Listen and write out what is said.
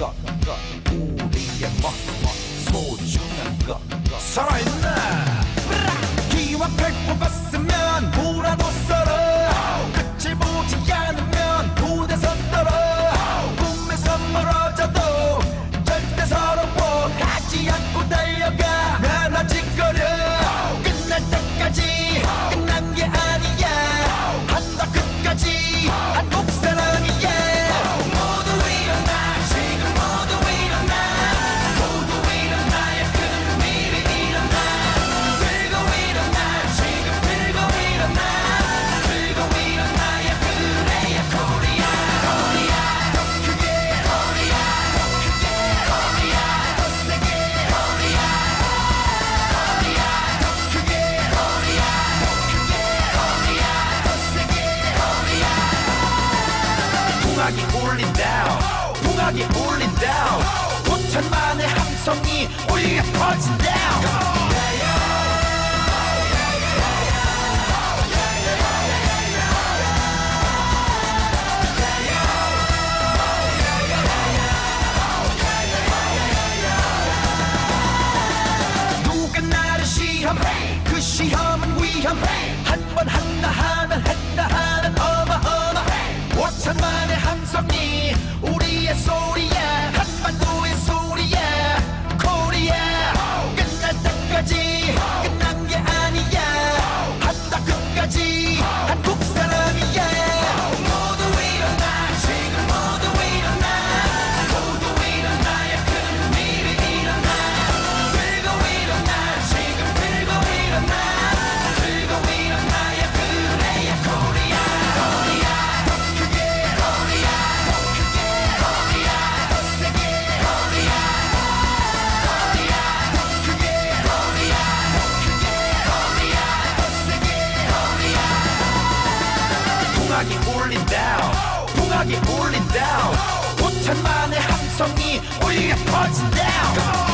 것 우리의 멋, 멋 소중한 것 살아있는 기와 백보 봤으면 보라도 썰어. 끝을 보지 않 울린다 풍악이 울린다 5천만의 함성이 울려 퍼진다 누가 나를 시험해? 그 시험은 위험해. 한 번 한다 한 천만의 함성이 우리의 소리에 풍악이 울린다 풍악이 울린다 5천만의 함성이 울려 퍼진다